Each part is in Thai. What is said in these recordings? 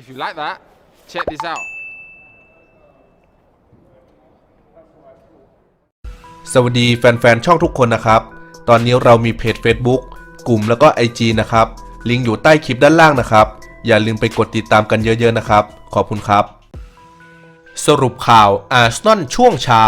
If you like that, check this out. สวัสดีแฟนๆ ช่องทุกคนนะครับ ตอนนี้เรามีเพจ Facebook กลุ่มแล้วก็ IG นะครับ ลิงก์อยู่ใต้คลิปด้านล่างนะครับ อย่าลืมไปกดติดตามกันเยอะๆนะครับ ขอบคุณครับ สรุปข่าวอาร์เซนอลช่วงเช้า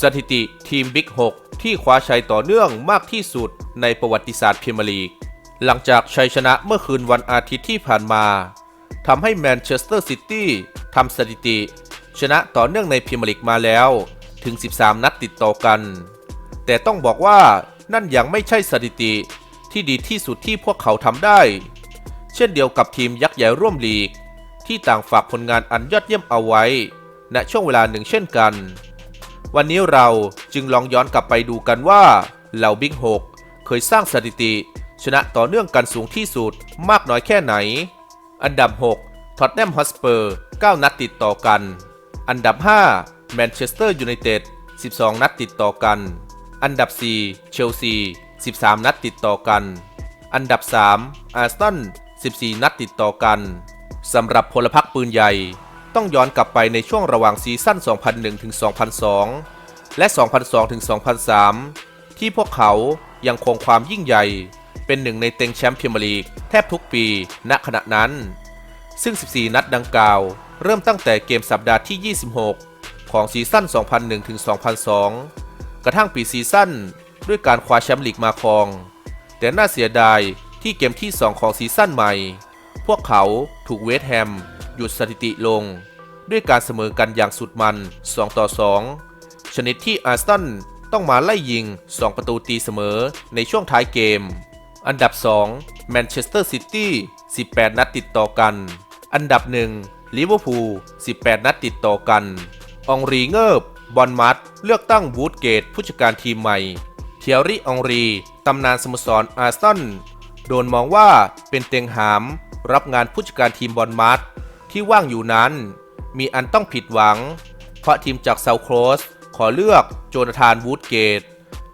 สถิติทีมบิ๊ก6ที่คว้าชัยต่อเนื่องมากที่สุดในประวัติศาสตร์พรีเมียร์ลีก หลังจากชัยชนะเมื่อคืนวันอาทิตย์ที่ผ่านมา ทำให้แมนเชสเตอร์ซิตี้ทำสถิติ ชนะต่อเนื่องในพรีเมียร์ลีกมาแล้วถึง 13 นัดติดต่อกัน แต่ต้องบอกว่านั่นยังไม่ใช่สถิติที่ดีที่สุดที่พวกเขาทำได้ เช่นเดียวกับทีมยักษ์ใหญ่ร่วมลีก ที่ต่างฝากผลงานอันยอดเยี่ยมเอาไว้ ณช่วงเวลาหนึ่งเช่นกัน วันนี้เราจึงลองย้อนกลับไปดูกันว่าเหล่าบิ๊ก6เคยสร้างสถิติ ชนะต่อเนื่องกันสูงที่สุดมากน้อยแค่ไหน อันดับ 6 ท็อตแนมฮอสเปอร์ 9 นัดติดต่อกัน อันดับ 5 แมนเชสเตอร์ยูไนเต็ด 12 นัดติดต่อกัน อันดับ 4 เชลซี 13 นัดติดต่อกัน อันดับ 3 อาร์เซน14 นัดติดต่อกัน สำหรับพลพรรคปืนใหญ่ ต้องย้อนกลับไปในช่วงระหว่างซีซั่น 2001 ถึง 2002 และ 2002 ถึง 2003 ที่พวกเขายังคงความยิ่งใหญ่ เป็นหนึ่งในเต็งแชมป์เมียร์ลีกแทบทุกปี ณ ขณะนั้น ซึ่ง 14 นัดดังกล่าว เริ่มตั้งแต่เกมสัปดาห์ที่ 26 ของซีซั่น 2001ถึง2002 กระทั่งปีซีซั่น ด้วยการคว้าแชมป์ลีกมาครอง แต่น่าเสียดายที่เกมที่ 2 ของซีซั่นใหม่ พวกเขาถูกเวสต์แฮม หยุดสถิติลง ด้วยการเสมอกันอย่างสุดมัน 2 ต่อ 2 ชนิดที่อาร์เซนต้องมาไล่ยิง 2 ประตูตีเสมอในช่วงท้ายเกม อันดับ2แมนเชสเตอร์ซิตี้18 นัดติดต่อกัน อันดับ1ลิเวอร์พูล18 นัดติดต่อกัน องรีเงิบบอลมัดเลือกตั้งวูดเกตผู้จัดการทีมใหม่เทียรี่องรีตำนานสโมสรอาร์เซนอลโดนมองว่าเป็นเต็งหาม รับงานผู้จัดการทีมบอลมัดที่ว่างอยู่นั้น มีอันต้องผิดหวัง เพราะทีมจากเซาท์โครสขอเลือกโจนาธานวูดเกต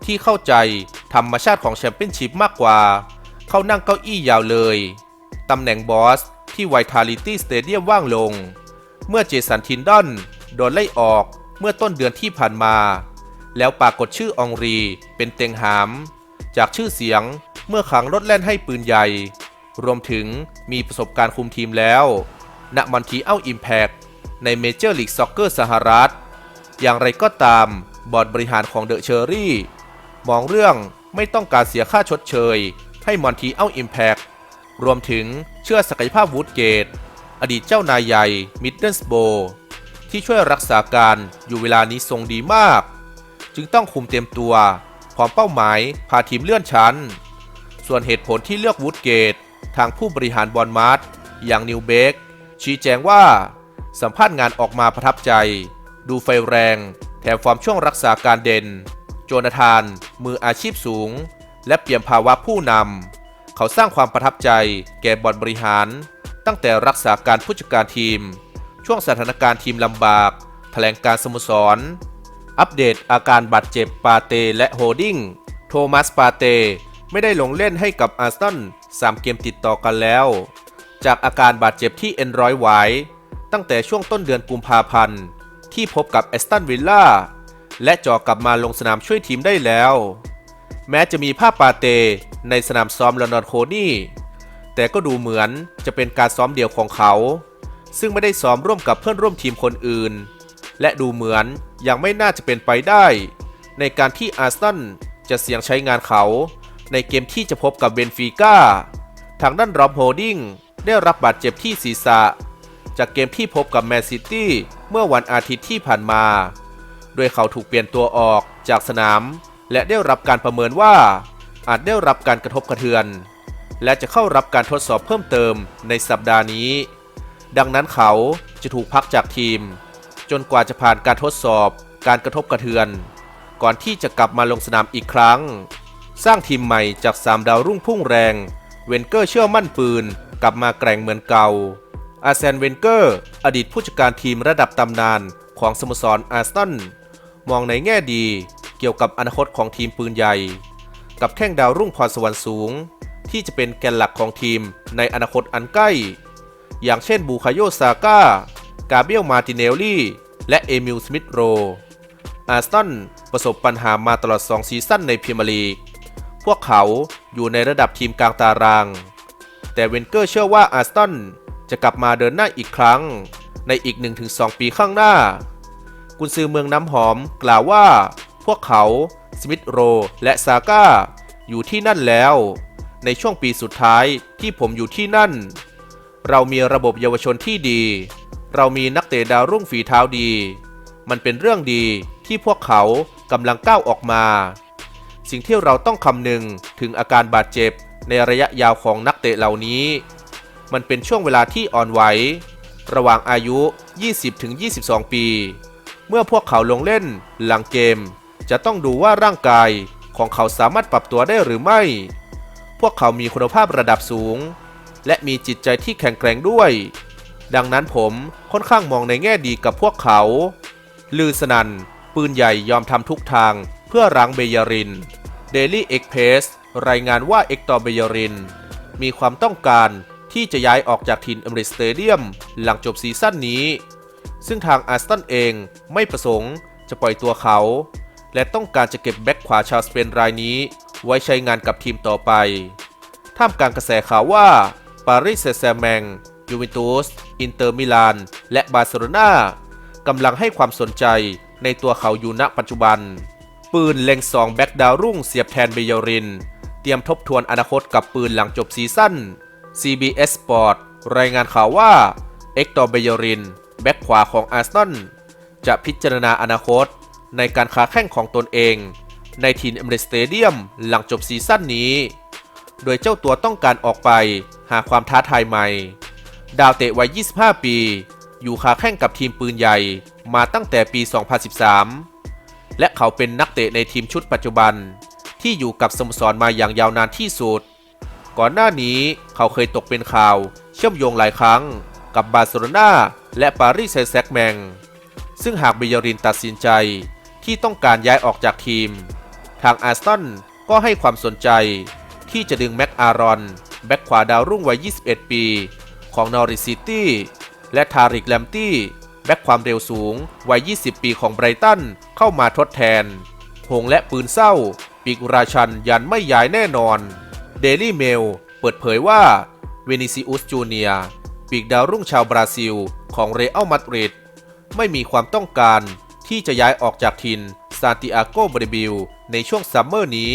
ที่เข้าใจ ธรรมชาติของแชมเปี้ยนชิพมากกว่า เขานั่งเก้าอี้ยาวเลย ตำแหน่งบอสที่ไวทาลิตี้สเตเดียมว่างลง เมื่อเจสันทินดอนโดนไล่ออกเมื่อต้นเดือนที่ผ่านมา แล้วปรากฏชื่อองรีเป็นเต็งหาม จากชื่อเสียงเมื่อขังรถแล่นให้ปืนใหญ่ รวมถึงมีประสบการณ์คุมทีมแล้ว ณ มันทีเอ้าอิมแพกในเมเจอร์ลีกซ็อกเกอร์สหรัฐ อย่างไรก็ตามบอร์ดบริหารของเดอะเชอรี่ มองเรื่อง ไม่ต้องการเสียค่าชดเชย ให้มอนทีเอ้าอิมแพกรวมถึงเชื่อศักยภาพวูดเกต อดีตเจ้านายใหญ่มิดเดิลสโบที่ช่วยรักษาการอยู่เวลานี้ทรงดีมาก จึงต้องคุมเต็มตัวพร้อมเป้าหมายพาทีมเลื่อนชั้น ส่วนเหตุผลที่เลือกวูดเกต ทางผู้บริหารบอลมาร์ทอย่างนิวเบกชี้แจงว่า สัมภาษณ์งานออกมาประทับใจ ดูไฟแรง แถมฟอร์มช่วงรักษาการเด่น โจนาธาน มืออาชีพสูง และเปี่ยมภาวะผู้นำ เขาสร้างความประทับใจแก่บอลบริหาร ตั้งแต่รักษาการผู้จัดการทีม ช่วงสถานการณ์ทีมลำบาก แถลงการสโมสร อัปเดตอาการบาดเจ็บปาเตและโฮดดิ้ง โทมัสปาเตไม่ได้ลงเล่นให้กับอาร์เซนอล3เกมติดต่อกันแล้ว จากอาการบาดเจ็บที่เอ็นร้อยไว้ตั้งแต่ช่วงต้นเดือนกุมภาพันธ์ ที่พบกับแอสตันวิลล่า และจ่อกลับมาลงสนามช่วยทีมได้แล้ว แม้จะมีภาพปาเตในสนามซ้อมลอนดอนโคนี่ แต่ก็ดูเหมือนจะเป็นการซ้อมเดี่ยวของเขา ซึ่งไม่ได้ซ้อมร่วมกับเพื่อนร่วมทีมคนอื่น และดูเหมือนยังไม่น่าจะเป็นไปได้ ในการที่อาร์เซนจะเสี่ยงใช้งานเขา ในเกมที่จะพบกับเบนฟิก้าทางด้านรอบโฮดดิ้งได้รับบาดเจ็บที่ศีรษะ จากเกมที่พบกับแมนซิตี้เมื่อวันอาทิตย์ที่ผ่านมา โดยเขาถูกเปลี่ยนตัวออกจากสนาม และได้รับการประเมินว่า อาจได้รับการกระทบกระเทือน และจะเข้ารับการทดสอบเพิ่มเติมในสัปดาห์นี้ ดังนั้นเขาจะถูกพักจากทีม จนกว่าจะผ่านการทดสอบการกระทบกระเทือน ก่อนที่จะกลับมาลงสนามอีกครั้ง สร้างทีมใหม่จาก3ดาวรุ่งพุ่งแรง เวนเกอร์เชื่อมั่นปืนกลับมาแกร่งเหมือนเก่าอาร์เซนเวนเกอร์ อดีตผู้จัดการทีมระดับตำนานของสโมสรอาร์เซนอล มองในแง่ดีเกี่ยวกับอนาคตของทีมปืนใหญ่ กับแข้งดาวรุ่งพรสวรรค์สูง ที่จะเป็นแกนหลักของทีมในอนาคตอันใกล้ อย่างเช่นบูคาโยซาก้ากาเบียลมาติเนลลี่และเอมิลสมิธโรอาร์สตันประสบปัญหามาตลอด 2 ซีซั่นในพรีเมียร์ลีก พวกเขาอยู่ในระดับทีมกลางตาราง แต่เวนเกอร์เชื่อว่าอาร์สตันจะกลับมาเดินหน้าอีกครั้ง ในอีก 1-2 ปีข้างหน้า กุนซือเมืองน้ำหอม กล่าวว่า พวกเขา สมิธโร และซาก้า อยู่ที่นั่นแล้ว ในช่วงปีสุดท้ายที่ผมอยู่ที่นั่น เรามีระบบเยาวชนที่ดี เรามีนักเตะดาวรุ่งฝีเท้าดี มันเป็นเรื่องดีที่พวกเขากำลังก้าวออกมา สิ่งที่เราต้องคำนึงถึงอาการบาดเจ็บในระยะยาวของนักเตะเหล่านี้ มันเป็นช่วงเวลาที่อ่อนไหว ระหว่างอายุ 20-22 ปี เมื่อพวกเขาลงเล่น หลังเกม จะต้องดูว่าร่างกายของเขาสามารถปรับตัวได้หรือไม่ พวกเขามีคุณภาพระดับสูง และมีจิตใจที่แข็งแกร่งด้วย ดังนั้นผมค่อนข้างมองในแง่ดีกับพวกเขา ลือสนัน ปืนใหญ่ยอมทำทุกทางเพื่อรังเบยริน Daily Express รายงานว่าเอกตอร์เบยริน มีความต้องการที่จะย้ายออกจากทีมเอมริสเตเดียม หลังจบซีซั่นนี้ ซึ่งทางอาร์สตันเองไม่ประสงค์จะปล่อยตัวเขา และต้องการจะเก็บแบ็คขวาชาวสเปนรายนี้ ไว้ใช้งานกับทีมต่อไป ท่ามกลางกระแสข่าวว่าปารีสแซงแมงยูเวนตุส อินเตอร์มิลาน และบาร์เซโลนากำลังให้ความสนใจในตัวเขาอยู่ณปัจจุบัน ปืนเล็งสองแบ็คดาวรุ่งเสียบแทนเบยาริน เตรียมทบทวนอนาคตกับปืนหลังจบซีซั่น CBS Sport รายงานข่าวว่า เอ็กตอร์เบยาริน แบ็คขวาของอาร์เซนอลจะพิจารณาอนาคต ในการค้าแข่งของตนเอง ในทีมเอมเรสเตเดียมหลังจบซีซั่นนี้ โดยเจ้าตัวต้องการออกไปหาความท้าทายใหม่ ดาวเตะวัย 25 ปี อยู่ค้าแข่งกับทีมปืนใหญ่มาตั้งแต่ปี 2013 และเขาเป็นนักเตะในทีมชุดปัจจุบัน ที่อยู่กับสโมสรมาอย่างยาวนานที่สุด ก่อนหน้านี้เขาเคยตกเป็นข่าวเชื่อมโยงหลายครั้ง กับบาร์เซโลนา และปารีสแซงต์แมง ซึ่งหากเบยรินตัดสินใจที่ต้องการย้ายออกจากทีม ทางอาร์สตันก็ให้ความสนใจที่จะดึงแม็กอารอน แบ็คขวาดาวรุ่งวัย 21 ปี ของนอริซิตี้และทาริกแลมตี้ แบ็คความเร็วสูง วัย 20 ปีของไบรตันเข้ามาทดแทน หงและปืนเศร้า ปีกราชันยันไม่ย้ายแน่นอน เดลี่เมล เปิดเผยว่าเวนิซิอุสจูเนีย ปีกดาวรุ่งชาวบราซิล ของเรอัลมาดริดไม่มีความต้องการที่จะย้ายออกจากทินซานติอาโกบริบิลในช่วงซัมเมอร์นี้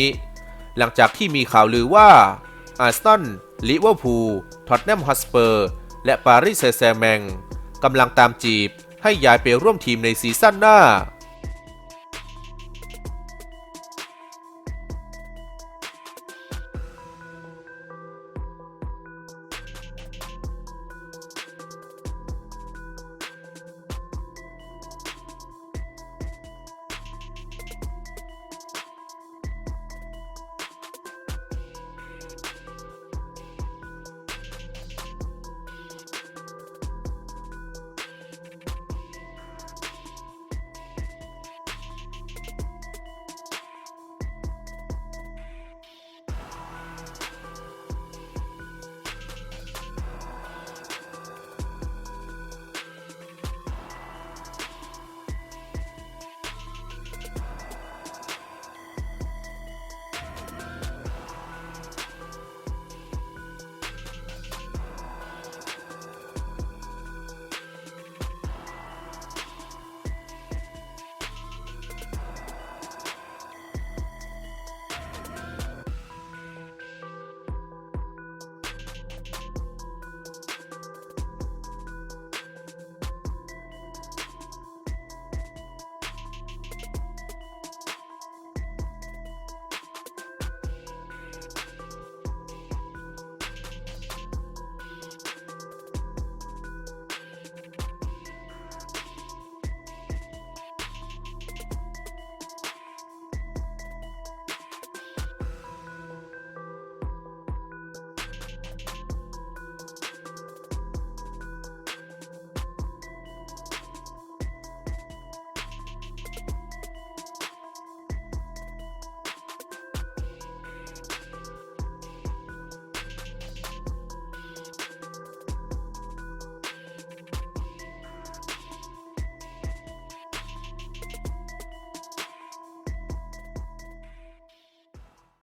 หลังจากที่มีข่าวลือว่าอาร์สตันลิเวอร์พูลท็อตแนมฮอสเปอร์ และปารีสแซงต์แมงกำลังตามจีบให้ย้ายไปร่วมทีมในซีซั่นหน้า